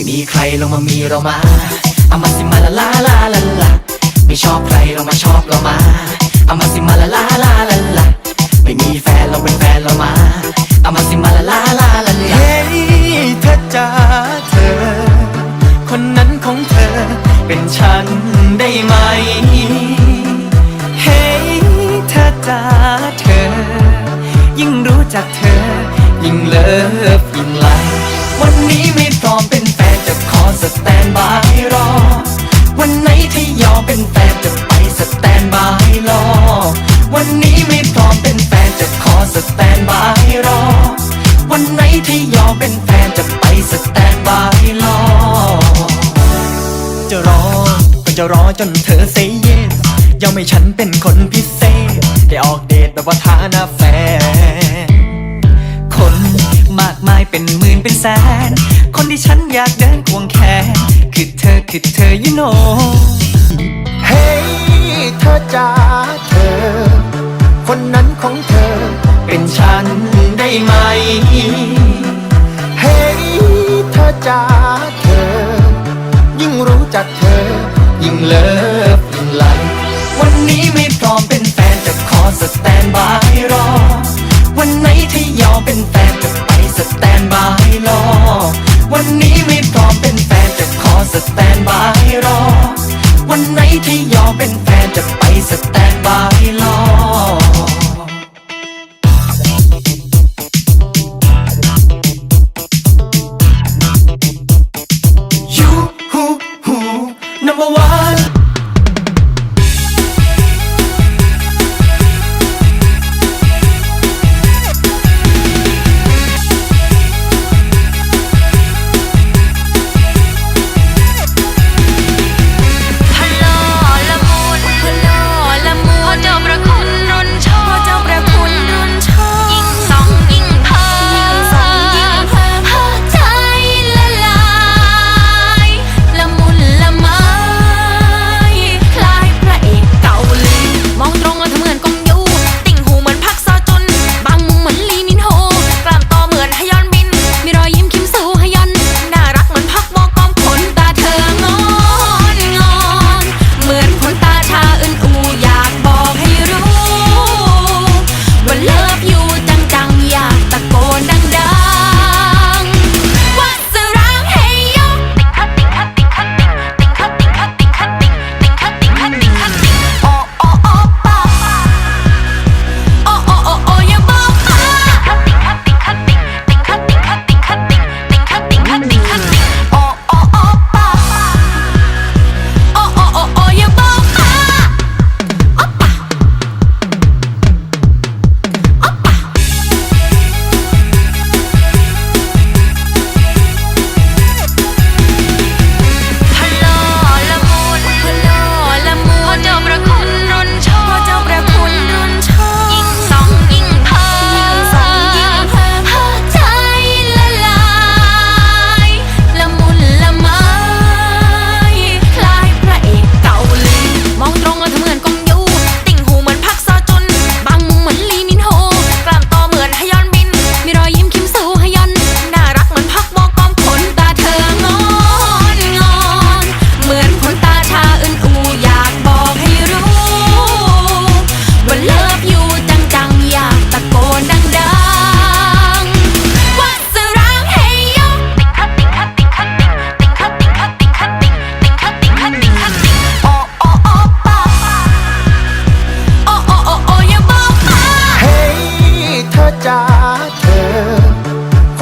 ไม่มีใครลงมามีเรามาเอามาสิมาละลาลาลาลาไม่ชอบใครลงมาชอบเรามาเอามาสิมาละลาลาลาลาไม่มีแฟนเราเป็นแฟนเรามาเอามาสิมาละลาลาลาลาเฮ้ยเธอจ๋าเธอ คนนั้นของเธอ เป็นฉันได้ไหมเฮ้ยเธอจ๋าเธอ ยิ่งรู้จักเธอ ยิ่งเลิฟยิ่งไล สแตนบายรอ วันไหนที่ยอมเป็นแฟนจะไปสแตนบายรอ วันนี้ไม่พร้อมเป็นแฟนจะขอสแตนบายรอ วันไหนที่ยอมเป็นแฟนจะไปสแตนบายรอ จะรอก็จะรอจนเธอเซเยสยอมให้ฉันเป็นคนพิเศษ ได้ออกเดทแบบว่าฐานะแฟน คนมากมายเป็นหมื่นเป็นแสน คนที่ฉันอยากเดินควงแขนคือเธอคือเธอ you know เฮ้ยเธอจ๋าเธอ คนนั้นของเธอ เป็นฉันได้ไหม เฮ้ยเธอจ๋าเธอ ยิ่งรู้จักเธอ ยิ่งเลิฟยิ่งไลวันนี้ไม่พร้อมเป็นแฟนจะขอสแตนบายรอ วันไหนที่ยอมเป็นแฟนจะไปสแตนบายรอ วันนี้ไม่พร้อมเป็นแฟนจะขอสแตนบายรอ วันไหนที่ยอมเป็นแฟนจะไปสแตนบาย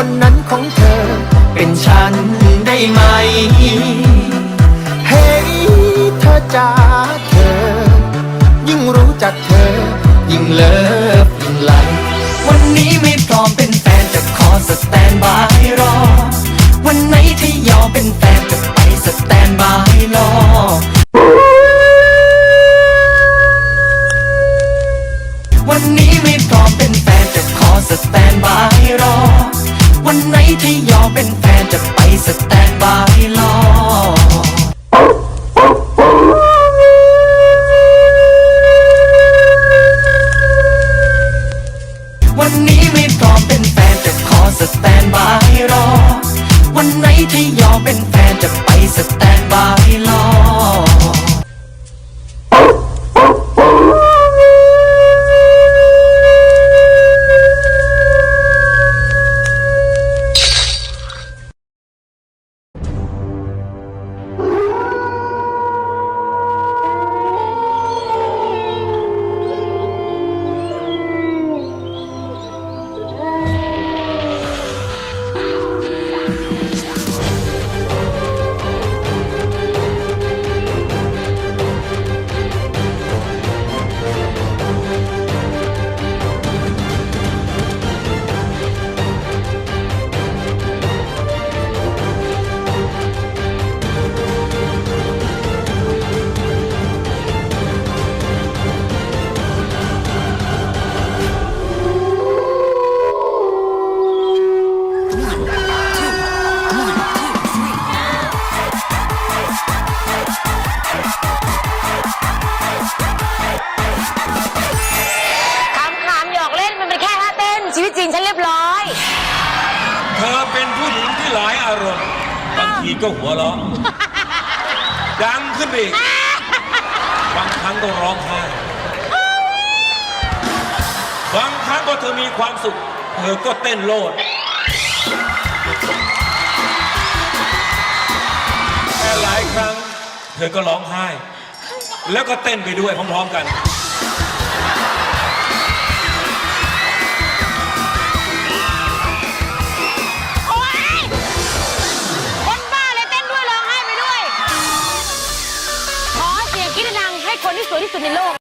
คนนั้นของเธอ เป็นฉันได้ไหม เฮ้ยเธอจ้าเธอ ยิ่งรู้จักเธอ ยิ่งเลิฟยิ่งไลวันนี้ไม่พร้อมเป็นแฟนจะขอสแตนบายรอ วันไหนที่ยอมเป็นแฟนจะไปสแตนบายรอ ดังขึ้นไปอีกบางครั้งก็ร้องไห้บางครั้งก็เธอมีความสุข เธอก็เต้นโลด แต่หลายครั้ง เธอก็ร้องไห้ แล้วก็เต้นไปด้วยพร้อมๆกัน วยที่สุดในโลก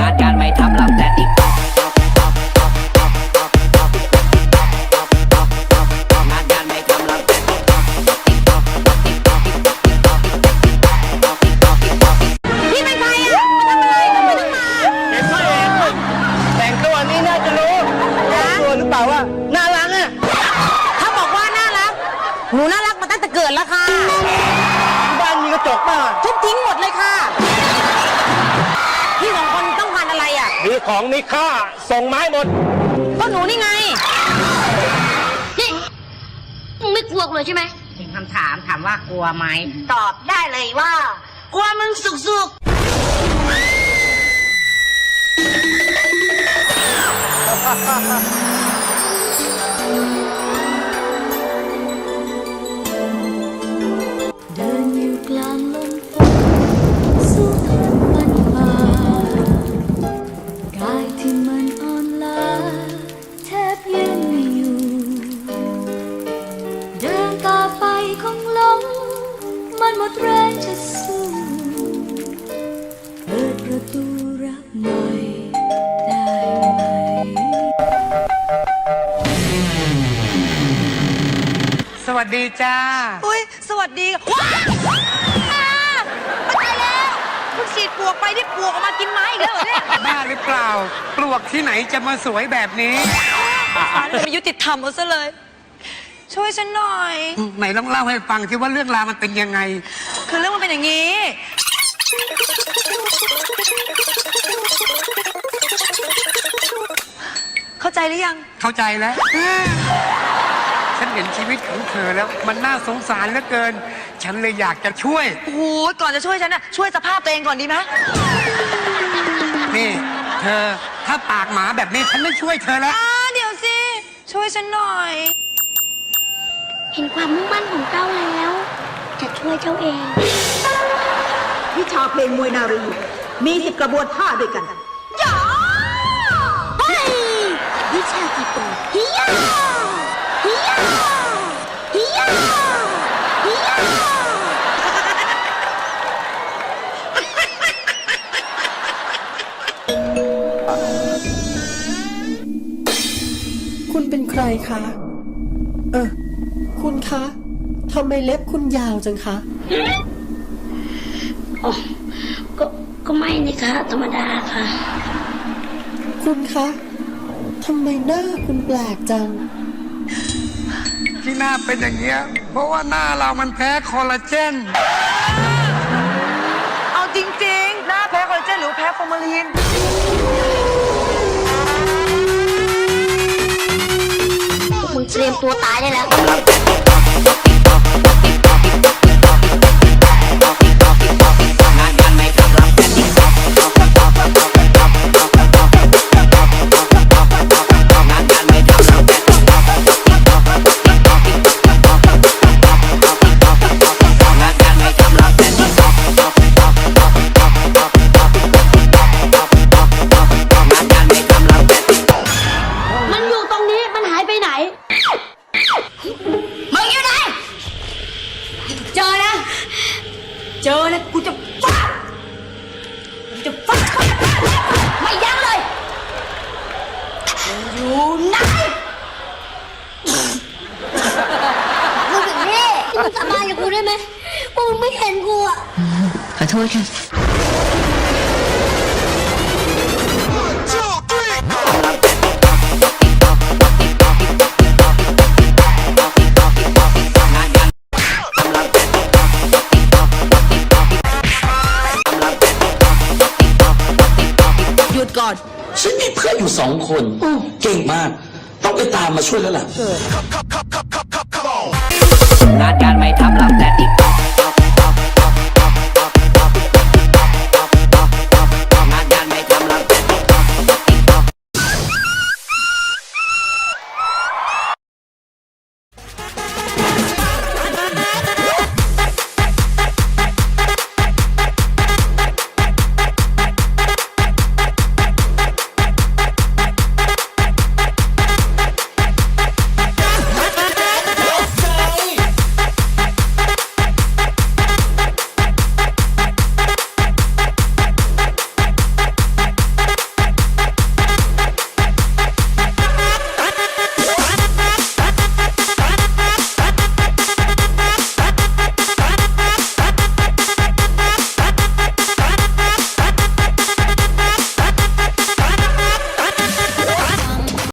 งานการไม่ทำรับแต่ติ๊กตอ ของมีค่าส่งไม้หมด ก็หนูนี่ไง นี่มึงไม่กลัวกูเลยใช่ไหมถึงคำถามถามว่ากลัวไหม ตอบได้เลยว่า กลัวมึงสุกสุก หมดแรงจะสู้เปิดประตูรับหน่อยได้ไหม สวัสดีจ้า อุ้ยสวัสดีว้าวอ้าตายแล้วคุณฉีดปลวกไปที่ปลวกออกมากินไม้อีกแล้วเหรอเนี่ยบ้าหรือเปล่า ปลวกที่ไหนจะมาสวยแบบนี้ไม่ยุติธรรมเอาซะเลย ช่วยฉันหน่อย ไหนลองเล่าให้ฟังที่ว่าเรื่องราวมันเป็นยังไง คือเรื่องมันเป็นอย่างนี้ เข้าใจหรือยัง เข้าใจแล้ว ฉันเห็นชีวิตของเธอแล้ว มันน่าสงสารเหลือเกิน ฉันเลยอยากจะช่วย โอ้โหก่อนจะช่วยฉันน่ะช่วยสภาพตัวเองก่อนดีไหมนี่ เธอถ้าปากหมาแบบนี้ฉันไม่ช่วยเธอแล้ว อ่าเดี๋ยวสิ ช่วยฉันหน่อยเห็นความมุ่งมั่นของเจ้าแล้ว จะช่วยเจ้าเอง วิชาเพลงมวยนารี มีสิบกระบวนท่าด้วยกันเฮ้ยวิชาติโกฮิยาฮิยาฮิยาฮิยาคุณเป็นใครคะ เออ คุณคะทำไมเล็บคุณยาวจังคะ อ๋อก็ก็ไม่นี่ค่ะธรรมดาค่ะ คุณคะทำไมหน้าคุณแปลกจัง ที่หน้าเป็นอย่างเงี้ย เพราะว่าหน้าเรามันแพ้คอลลาเจน เอาจริงๆ หน้าแพ้คอลลาเจนหรือแพ้ฟอร์มาลีนพวกมึงเตรียมตัวตายได้แล้ว มัน เจอนะกูจะฟาดกูจะฟาดไม่ยั้งเลยมึงอยู่ไหนมึงแบบนี้มึงสบายกับกูได้ไหมมึงไม่เห็นกูอะ ขอโทษค่ะ สองคน เก่งมาก ต้องไปตามมาช่วยแล้วล่ะ งานการไม่ทำรับแต่ติ๊ก